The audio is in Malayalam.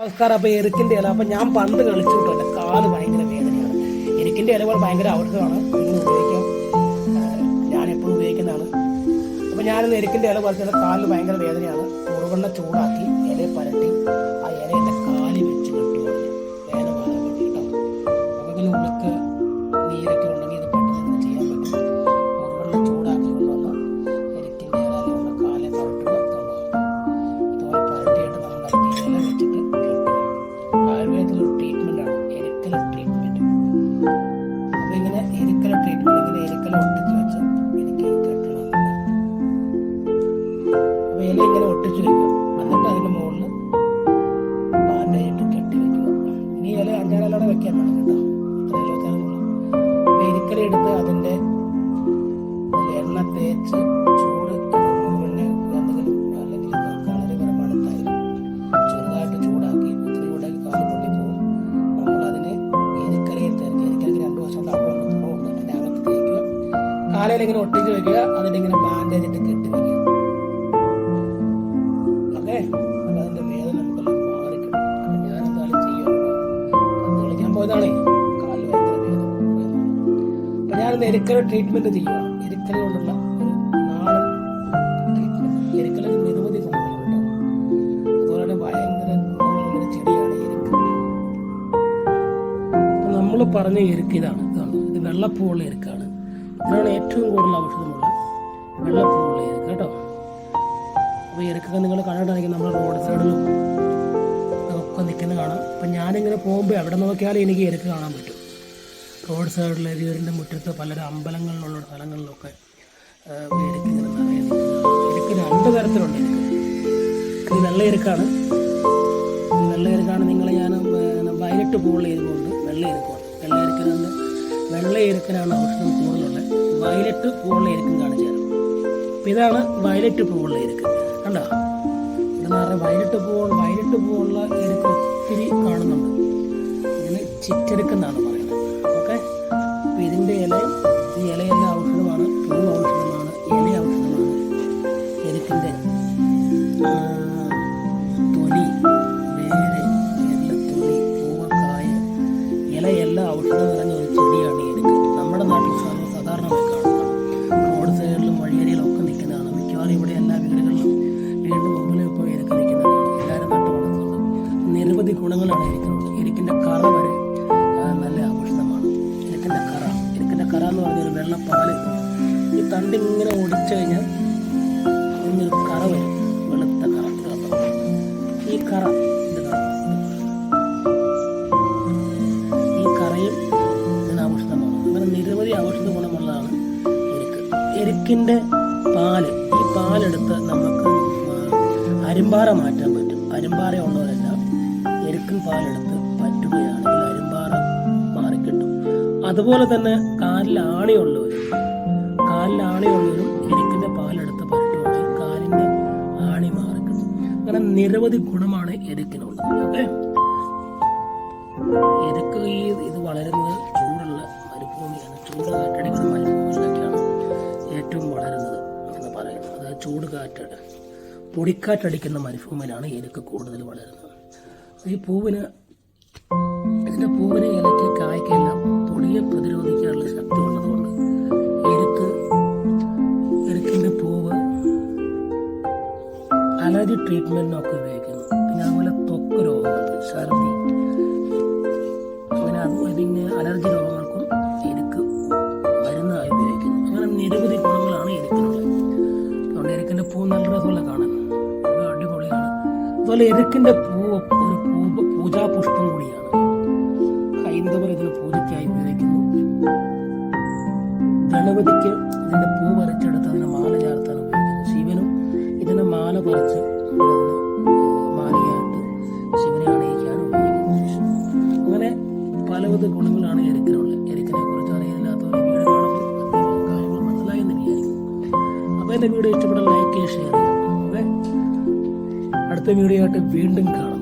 നമസ്കാരം അപ്പൊ എരുക്കിന്റെ ഇല അപ്പൊ ഞാൻ പണ്ട് കളിച്ചിട്ടുണ്ട് കാൽ ഭയങ്കര വേദനയാണ്. എരുക്കിന്റെ ഇലകൾ ഭയങ്കര ഔഷധമാണ് ഉപയോഗിക്കാം. ഞാൻ എപ്പോഴും ഉപയോഗിക്കുന്നതാണ്. അപ്പൊ ഞാനിന്ന് എരുക്കിന്റെ ഇല പറിച്ചത് കാലിന് ഭയങ്കര വേദനയാണ്. മുറുകണ്ണ ചൂടാക്കി ഇല പരട്ടി. അഞ്ചാറ് വെക്കാൻ വേണം കേട്ടോ. എടുത്ത് അതിന്റെ എണ്ണ തേച്ച് ചൂട് ചൂടാക്കി ഇങ്ങനെ ഒട്ടിച്ച് വെക്കുക. അതിന്റെ ഇങ്ങനെ ബാൻഡേജ് ഇട്ട് കെട്ടി വെക്കുക. ഓക്കെ? പോയതാണേ കാലിൽ ഭയങ്കര വേദന അപ്പം ഞാനിന്ന് എരിക്കല ട്രീറ്റ്മെന്റ് ചെയ്യുകയാണ് എരിക്കല കൊണ്ടുള്ള പറഞ്ഞ എരുക്ക് ഇതാണ്. ഇതാണ്. ഇത് വെള്ളപ്പൂവുള്ള എരുക്കാണ്. ഇതിനാണ് ഏറ്റവും കൂടുതൽ ഔഷധമുള്ള വെള്ളപ്പൂവുള്ള എരുക്ക് കേട്ടോ. അപ്പോൾ എരുക്കൊക്കെ നിങ്ങൾ കണ്ടിട്ടാണെങ്കിൽ നമ്മുടെ റോഡ് സൈഡിലും. നിൽക്കുന്ന കാണാം. അപ്പം ഞാനിങ്ങനെ പോകുമ്പോൾ എവിടെ നോക്കിയാലും എനിക്ക് എരുക്ക് കാണാൻ പറ്റും. റോഡ് സൈഡിൽ വീടിന്റെ മുറ്റത്ത് പലരും അമ്പലങ്ങളിലുള്ള സ്ഥലങ്ങളിലൊക്കെ എനിക്ക് ഇങ്ങനെ രണ്ട് തരത്തിലുണ്ട് എനിക്ക്. ഇത് വെള്ള എരുക്കാണ് വെള്ള എരുക്കാണ് നിങ്ങൾ ഞാൻ വയലറ്റ് പൂവുള്ള എരുക്കുണ്ട് വെള്ള എരുക്കുണ്ട് വെള്ള എരുക്കിനുണ്ട് വെള്ള എരുക്കിനാണ് ഔഷധം കൂടുതലുള്ളത്. വയലറ്റ് പൂവുള്ള എരുക്കും കാണിച്ചു തരാം. ഇതാണ് വയലറ്റ് പൂവുള്ള എരുക്ക് കണ്ടോ? ഇതെന്ന് പറഞ്ഞാൽ വയലറ്റ് വൈകിട്ട് വയലറ്റ് എനിക്ക് ഒത്തിരി കാണുന്നുണ്ട്. ഇതിന് ചിറ്റെടുക്കെന്നാണ് ഗുണങ്ങളാണ് എനിക്കുള്ളത് എരിക്കിന്റെ കറ വരെ നല്ല ഔഷധമാണ് എരിക്കിന്റെ കറ എരിക്കിന്റെ കറ എന്ന് പറഞ്ഞൊരു വെള്ളപ്പാൽ. ഈ തണ്ട് ഇങ്ങനെ ഒടിച്ചു കഴിഞ്ഞാൽ അതിനൊരു കറ വരും. വെളുത്ത കറ ഈ കറ? ഈ കറയും ഇതിന് ഔഷധമാണ് അങ്ങനെ നിരവധി ഔഷധ ഗുണമുള്ളതാണ് എരുക്ക് എരുക്കിന്റെ പാൽ ഈ പാലെടുത്ത് നമുക്ക് അരുമ്പാറ മാറ്റാൻ പറ്റും. അരിമ്പാറ ഉള്ളവരെല്ലാം എരുക്കൻ പാലെടുത്ത് പറ്റുകയാണെങ്കിൽ അരുമ്പാറ മാറിക്കിട്ടും. അതുപോലെ തന്നെ കാലിൽ ആണിയുള്ളവരും കാലിൽ ആണിയുള്ളവരും എരുക്കിന്റെ പാലെടുത്ത് പറ്റുകയാണെങ്കിൽ കാലിന്റെ ആണി മാറിക്കിട്ടും. അങ്ങനെ നിരവധി ഗുണമാണ് എരുക്കിനുള്ളത് ഓക്കെ? എരുക്ക് ഈ ഇത് വളരുന്നത് ചൂടുള്ള മരുഭൂമിയാണ്. ചൂട് കാറ്റടിക്കുന്ന മരുഭൂമിയിലൊക്കെയാണ് ഏറ്റവും വളരുന്നത് എന്ന് പറയുന്നത്. അതായത് ചൂട് കാറ്റ് പൊടിക്കാറ്റടിക്കുന്ന മരുഭൂമിയിലാണ് എരുക്ക് കൂടുതൽ വളരുന്നത്. ഈ പൂവിന് ഇതിന്റെ പൂവിന് ഇലയ്ക്ക് കായ്ക്കെല്ലാം പൊടിയെ പ്രതിരോധിക്കാനുള്ള ശക്തി ഉള്ളതുകൊണ്ട് എരുക്ക് എരുക്കിന്റെ പൂവ് അലർജി ട്രീറ്റ്മെന്റിനൊക്കെ ഉപയോഗിക്കുന്നു. പിന്നെ അതുപോലെ ത്വക്ക് രോഗങ്ങൾ ഛർദി. അങ്ങനെ അതുപോലെ പിന്നെ അലർജി രോഗങ്ങൾക്കും എരുക്ക് മരുന്നായി ഉപയോഗിക്കുന്നു. അങ്ങനെ നിരവധി ഗുണങ്ങളാണ് എരുക്കിനുള്ളത്. അതുകൊണ്ട് എരുക്കിന്റെ പൂ നല്ല രസമുള്ള കാണാൻ. അടിപൊളിയാണ്. അതുപോലെ എരുക്കിന്റെ പൂവ് പൂജാപുഷ്പം കൂടിയാണ്. ഹൈന്ദവർ ഇതിന് പൂജയ്ക്കായി ഉപയോഗിക്കുന്നു. ഗണപതിക്ക് ഇതിന്റെ പൂ പറിച്ചെടുത്ത് അതിന് മാല ചേർത്താൻ ഉപയോഗിക്കുന്നു. ശിവനും ഇതിന് മാല പറിച്ച് മാലയായിട്ട് ശിവനെ അണിയിക്കാൻ ഉപയോഗിക്കുന്നു. അങ്ങനെ പലവിധ ഗുണങ്ങളാണ് എരിക്കിനുള്ളത് എരിക്കിനെ കുറിച്ച് അറിയില്ലാത്തവർ ഒരു അത്യാവശ്യം കാര്യങ്ങൾ മനസ്സിലായി എന്ന് വിചാരിക്കും അപ്പോൾ എന്റെ വീഡിയോ ഇഷ്ടപ്പെട്ട ലൈക്ക് ഷെയർ ചെയ്യുക. അടുത്ത വീഡിയോ ആയിട്ട് വീണ്ടും കാണാം.